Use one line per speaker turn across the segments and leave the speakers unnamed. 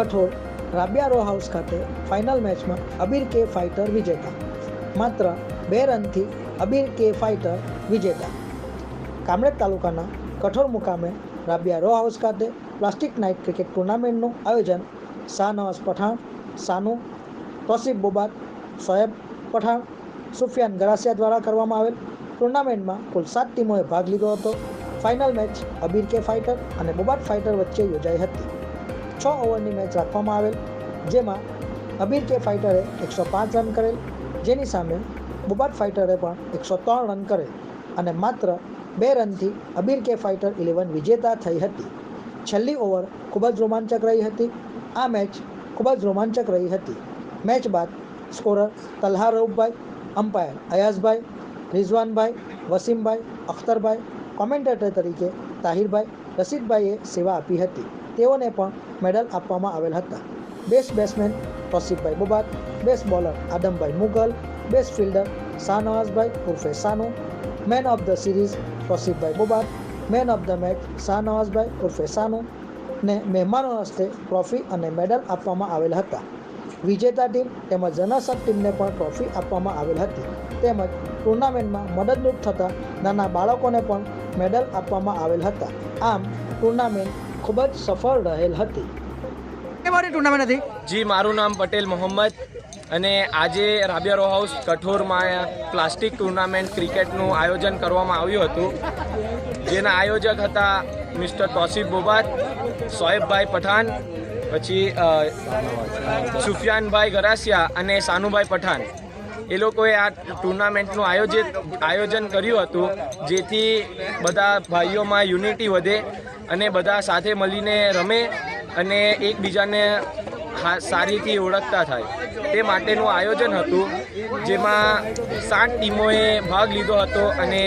કઠોળ, Rabia row house ખાતે final મેચમાં અબીર કે ફાઇટર વિજેતા. માત્ર બે રનથી અબીર કે ફાઇટર વિજેતા. કામરેજ તાલુકાના કઠોર મુકામે રાબિયા રો હાઉસ ખાતે પ્લાસ્ટિક નાઇટ ક્રિકેટ ટુર્નામેન્ટનું આયોજન શાહનવાઝ પઠાણ, સાનુ, તોસીફ બોબાત સોએબ પઠાણ, સુફિયાન ગરાસિયા દ્વારા કરવામાં આવેલ ટુર્નામેન્ટમાં કુલ સાત ટીમોએ ભાગ લીધો હતો. ફાઇનલ મેચ અબીર કે ફાઇટર અને બોબાટ ફાઇટર વચ્ચે યોજાઈ હતી. છ ઓવરની મેચ રાખવામાં આવેલ, જેમાં અબીર કે ફાઇટરે એકસો પાંચ રન કરેલ, જેની સામે બુબાટ ફાઇટરે પણ એકસો ત્રણ રન કરેલ અને માત્ર બે રનથી અબીર કે ફાઇટર ઇલેવન વિજેતા થઈ હતી. છેલ્લી ઓવર ખૂબ જ રોમાંચક રહી હતી. આ મેચ ખૂબ જ રોમાંચક રહી હતી. મેચ બાદ સ્કોરર તલ્હા રઉફભાઈ અમ્પાયર અયાઝભાઈ, રિઝવાનભાઈ, વસીમભાઈ, અખ્તરભાઈ, કોમેન્ટેટર તરીકે તાહિરભાઈ રસીદભાઈએ સેવા આપી હતી. તેઓને પણ મેડલ આપવામાં આવેલ હતા. Best batsman Kaushikbhai Bubat best bowler Adambhai Mughal, best fielder Shahnawazbhai ઉર્ફે Sanu, man of the series Kaushikbhai Bubat man of the match Shahnawazbhai ઉર્ફે સાનુ ને મહેમાનો હસ્તે ટ્રોફી અને મેડલ આપવામાં આવેલ હતા. વિજેતા ટીમ તેમજ રનર્સ ટીમને પણ ટ્રોફી આપવામાં આવેલ હતી. તેમજ ટુર્નામેન્ટમાં મદદરૂપ થતા નાના બાળકોને પણ મેડલ આપવામાં આવેલ હતા. આમ, ટુર્નામેન્ટ ખૂબ જ સફળ રહેલ હતી.
ટુર્નામેન્ટ હતી?
જી મારું નામ પટેલ મોહમ્મદ અને આજે રાબિયા રો હાઉસ કઠોરમાં પ્લાસ્ટિક ટુર્નામેન્ટ ક્રિકેટનું આયોજન કરવામાં આવ્યું હતું. જેના આયોજક હતા મિસ્ટર તોસીફ બોબાત સોએબભાઈ પઠાન પછી સુફિયાનભાઈ ગરાસિયા અને સાનુભાઈ પઠાન એ લોકોએ આ ટુર્નામેન્ટનું આયોજિત આયોજન કર્યું હતું જેથી બધા ભાઈઓમાં યુનિટી વધે અને બધા સાથે મળીને રમે અને એકબીજાને સારીથી ઓળખતા થાય. તે માટેનું આયોજન હતું, જેમાં સાત ટીમોએ ભાગ લીધો હતો અને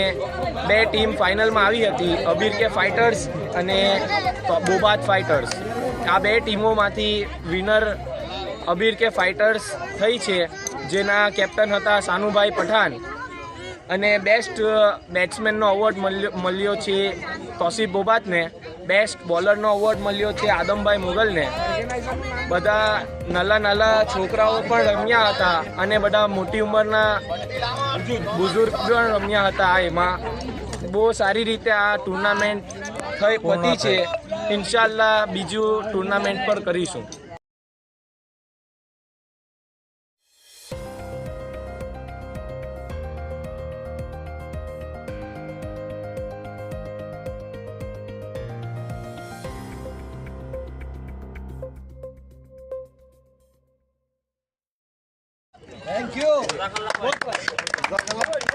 બે ટીમ ફાઇનલમાં આવી હતી, અબીર કે ફાઇટર્સ અને બોબાદ ફાઇટર્સ. આ બે ટીમોમાંથી વિનર અબીર કે ફાઇટર્સ થઈ છે, જેના કેપ્ટન હતા સાનુભાઈ પઠાન અને બેસ્ટ બેટ્સમેનનો અવોર્ડ મળ્યો મળ્યો છે તોસીફ બોબાતને. બેસ્ટ બોલરનો એવોર્ડ મળ્યો છે આદમભાઈ મુગલને. બધા નાના નાના છોકરાઓ પણ રમ્યા હતા અને બધા મોટી ઉંમરના બુઝુર્ગ પણ રમ્યા હતા એમાં. બહુ સારી રીતે આ ટુર્નામેન્ટ થઈ પતી છે. ઇન્શાલ્લાહ બીજું ટુર્નામેન્ટ પર કરીશું. Thank you.